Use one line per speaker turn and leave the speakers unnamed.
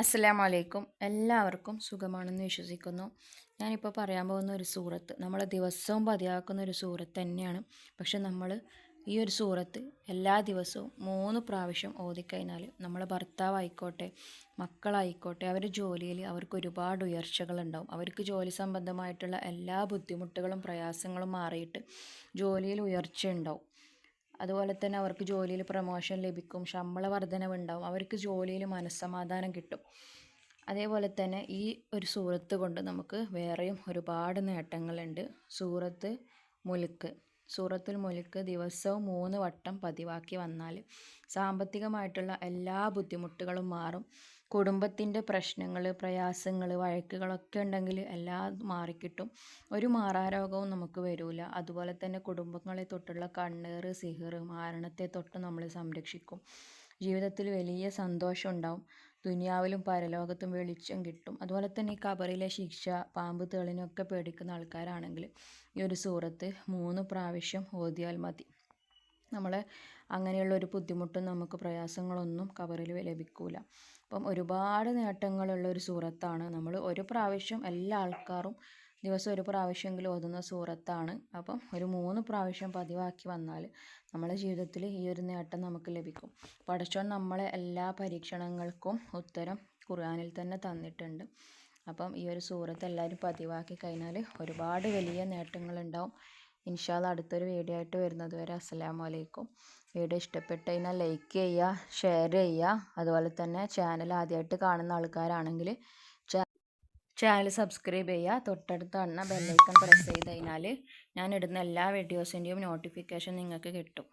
അസ്സലാമു അലൈക്കും എല്ലാവർക്കും സുഖമാണെന്ന് വിശ്വസിക്കുന്നു. ഞാനിപ്പോൾ പറയാൻ പോകുന്ന ഒരു സൂറത്ത് നമ്മൾ ദിവസവും പതിയാക്കുന്ന ഒരു സൂറത്ത് തന്നെയാണ്. പക്ഷെ നമ്മൾ ഈ ഒരു സൂറത്ത് എല്ലാ ദിവസവും മൂന്ന് പ്രാവശ്യം ഓതിക്കഴിഞ്ഞാൽ നമ്മളെ ഭർത്താവായിക്കോട്ടെ മക്കളായിക്കോട്ടെ അവരുടെ ജോലിയിൽ അവർക്ക് ഒരുപാട് ഉയർച്ചകളുണ്ടാവും. അവർക്ക് ജോലി സംബന്ധമായിട്ടുള്ള എല്ലാ ബുദ്ധിമുട്ടുകളും പ്രയാസങ്ങളും മാറിയിട്ട് ജോലിയിൽ ഉയർച്ച ഉണ്ടാവും അതുപോലെ തന്നെ അവർക്ക് ജോലിയിൽ പ്രൊമോഷൻ ലഭിക്കും ശമ്പള വർധനവുണ്ടാവും അവർക്ക് ജോലിയിൽ മനസ്സമാധാനം കിട്ടും. അതേപോലെ തന്നെ ഈ ഒരു സൂറത്ത് കൊണ്ട് നമുക്ക് വേറെയും ഒരുപാട് നേട്ടങ്ങളുണ്ട്. സൂറത്ത് മുലുക്ക് സൂറത്തുൽ മുലുക്ക് ദിവസവും മൂന്ന് വട്ടം പതിവാക്കി വന്നാൽ സാമ്പത്തികമായിട്ടുള്ള എല്ലാ ബുദ്ധിമുട്ടുകളും മാറും. കുടുംബത്തിന്റെ പ്രശ്നങ്ങൾ പ്രയാസങ്ങൾ വഴക്കുകളൊക്കെ ഉണ്ടെങ്കിൽ എല്ലാം മാറിക്കിട്ടും. ഒരു മാറാരോഗവും നമുക്ക് വരില്ല അതുപോലെ തന്നെ കുടുംബങ്ങളെ തൊട്ടുള്ള കണ്ണേറ് സിഹർ മാരണത്തെ തൊട്ട് നമ്മൾ സംരക്ഷിക്കും. ജീവിതത്തിൽ വലിയ സന്തോഷം ഉണ്ടാവും. ദുനിയാവിലും പരലോകത്തും വെളിച്ചം കിട്ടും. അതുപോലെ തന്നെ ഈ കബറിലെ ശിക്ഷ പാമ്പ് തേളിനൊക്കെ പേടിക്കുന്ന ആൾക്കാരാണെങ്കിൽ ഈ ഒരു സൂറത്ത് മൂന്ന് പ്രാവശ്യം ഓതിയാൽ മതി. നമ്മളെ അങ്ങനെയുള്ള ഒരു ബുദ്ധിമുട്ടും നമുക്ക് പ്രയാസങ്ങളൊന്നും കബറിൽ ലഭിക്കൂല. അപ്പം ഒരുപാട് നേട്ടങ്ങളുള്ള ഒരു സൂറത്താണ്. നമ്മൾ ഒരു പ്രാവശ്യം എല്ലാ ആൾക്കാരും ദിവസം ഒരു പ്രാവശ്യമെങ്കിലും ഓതുന്ന സൂറത്താണ്. അപ്പം ഒരു മൂന്ന് പ്രാവശ്യം പതിവാക്കി വന്നാൽ നമ്മുടെ ജീവിതത്തിൽ ഈ ഒരു നേട്ടം നമുക്ക് ലഭിക്കും. പടച്ചോൻ നമ്മളെ എല്ലാ പരീക്ഷണങ്ങൾക്കും ഉത്തരം ഖുർആാനിൽ തന്നെ തന്നിട്ടുണ്ട്. അപ്പം ഈ ഒരു സൂറത്ത് എല്ലാവരും പതിവാക്കി കഴിഞ്ഞാൽ ഒരുപാട് വലിയ നേട്ടങ്ങളുണ്ടാവും. ഇൻഷാല്ല അടുത്തൊരു വീഡിയോ ആയിട്ട് വരുന്നത് വരെ അസ്സലാമു അലൈക്കും. വീഡിയോ ഇഷ്ടപ്പെട്ട് കഴിഞ്ഞാൽ ലൈക്ക് ചെയ്യുക ഷെയർ ചെയ്യുക. അതുപോലെ തന്നെ ചാനൽ ആദ്യമായിട്ട് കാണുന്ന ആൾക്കാരാണെങ്കിൽ ചാനൽ സബ്സ്ക്രൈബ് ചെയ്യുക. തൊട്ടടുത്ത് അണ്ണ ബെല്ലൈക്കൺ പ്രസ് ചെയ്ത് കഴിഞ്ഞാൽ ഞാൻ ഇടുന്ന എല്ലാ വീഡിയോസിന്റെയും നോട്ടിഫിക്കേഷൻ നിങ്ങൾക്ക് കിട്ടും.